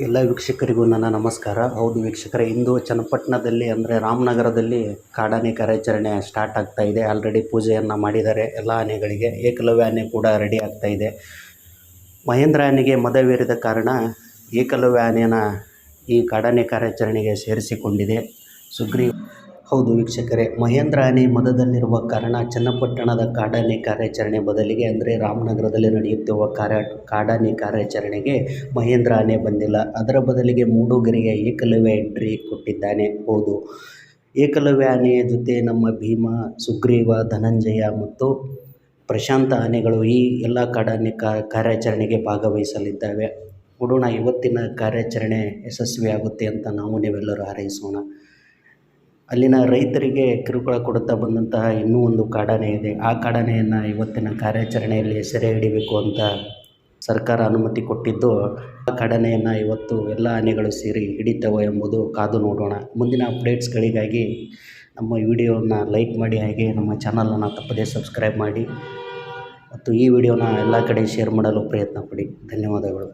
ಎಲ್ಲ ವೀಕ್ಷಕರಿಗೂ ನನ್ನ ನಮಸ್ಕಾರ. ಹೌದು ವೀಕ್ಷಕರೇ, ಇಂದು ಚನ್ನಪಟ್ಟಣದಲ್ಲಿ ಅಂದರೆ ರಾಮನಗರದಲ್ಲಿ ಕಾಡಾನೆ ಕಾರ್ಯಾಚರಣೆ ಸ್ಟಾರ್ಟ್ ಆಗ್ತಾ ಇದೆ. ಆಲ್ರೆಡಿ ಪೂಜೆಯನ್ನು ಮಾಡಿದ್ದಾರೆ ಎಲ್ಲ ಆನೆಗಳಿಗೆ. ಏಕಲವ್ಯ ಆನೆ ಕೂಡ ರೆಡಿ ಆಗ್ತಾ ಇದೆ. ಮಹೇಂದ್ರ ಆನೆಗೆ ಮದವೇರಿದ ಕಾರಣ ಏಕಲವ್ಯ ಆನೆಯನ್ನು ಈ ಕಾಡಾನೆ ಕಾರ್ಯಾಚರಣೆಗೆ ಸೇರಿಸಿಕೊಂಡಿದೆ. ಸುಗ್ರೀವ್ ಹೌದು ವೀಕ್ಷಕರೇ, ಮಹೇಂದ್ರ ಆನೆ ಮದದಲ್ಲಿರುವ ಕಾರಣ ಚನ್ನಪಟ್ಟಣದ ಕಾಡಾನೆ ಕಾರ್ಯಾಚರಣೆ ಬದಲಿಗೆ ಅಂದರೆ ರಾಮನಗರದಲ್ಲಿ ನಡೆಯುತ್ತಿರುವ ಕಾರ್ಯ ಕಾಡಾನೆ ಕಾರ್ಯಾಚರಣೆಗೆ ಮಹೇಂದ್ರ ಆನೆ ಬಂದಿಲ್ಲ. ಅದರ ಬದಲಿಗೆ ಮೂಡುಗೆರೆಯ ಏಕಲವ್ಯ ಎಂಟ್ರಿ ಕೊಟ್ಟಿದ್ದಾನೆ. ಹೌದು, ಏಕಲವ್ಯ ಆನೆಯ ಜೊತೆ ನಮ್ಮ ಭೀಮ, ಸುಗ್ರೀವ, ಧನಂಜಯ ಮತ್ತು ಪ್ರಶಾಂತ ಆನೆಗಳು ಈ ಎಲ್ಲ ಕಾಡಾನೆ ಕಾರ್ಯಾಚರಣೆಗೆ ಭಾಗವಹಿಸಲಿದ್ದಾವೆ. ನೋಡೋಣ, ಇವತ್ತಿನ ಕಾರ್ಯಾಚರಣೆ ಯಶಸ್ವಿಯಾಗುತ್ತೆ ಅಂತ ನಾವು ನೀವೆಲ್ಲರೂ ಹಾರೈಸೋಣ. ಅಲ್ಲಿನ ರೈತರಿಗೆ ಕಿರುಕುಳ ಕೊಡುತ್ತಾ ಬಂದಂತಹ ಇನ್ನೂ ಒಂದು ಕಾಡಾನೆ ಇದೆ. ಆ ಕಾಡಾನೆಯನ್ನು ಇವತ್ತಿನ ಕಾರ್ಯಾಚರಣೆಯಲ್ಲಿ ಸೆರೆ ಹಿಡಿಬೇಕು ಅಂತ ಸರ್ಕಾರ ಅನುಮತಿ ಕೊಟ್ಟಿದ್ದು, ಆ ಕಾಡಾನೆಯನ್ನು ಇವತ್ತು ಎಲ್ಲ ಆನೆಗಳು ಸೇರಿ ಹಿಡಿತವೆ ಎಂಬುದು ಕಾದು ನೋಡೋಣ. ಮುಂದಿನ ಅಪ್ಡೇಟ್ಸ್ಗಳಿಗಾಗಿ ನಮ್ಮ ವಿಡಿಯೋನ ಲೈಕ್ ಮಾಡಿ, ಹಾಗೆ ನಮ್ಮ ಚಾನಲನ್ನು ತಪ್ಪದೇ ಸಬ್ಸ್ಕ್ರೈಬ್ ಮಾಡಿ, ಮತ್ತು ಈ ವಿಡಿಯೋನ ಎಲ್ಲ ಕಡೆ ಶೇರ್ ಮಾಡಲು ಪ್ರಯತ್ನ ಪಡಿ. ಧನ್ಯವಾದಗಳು.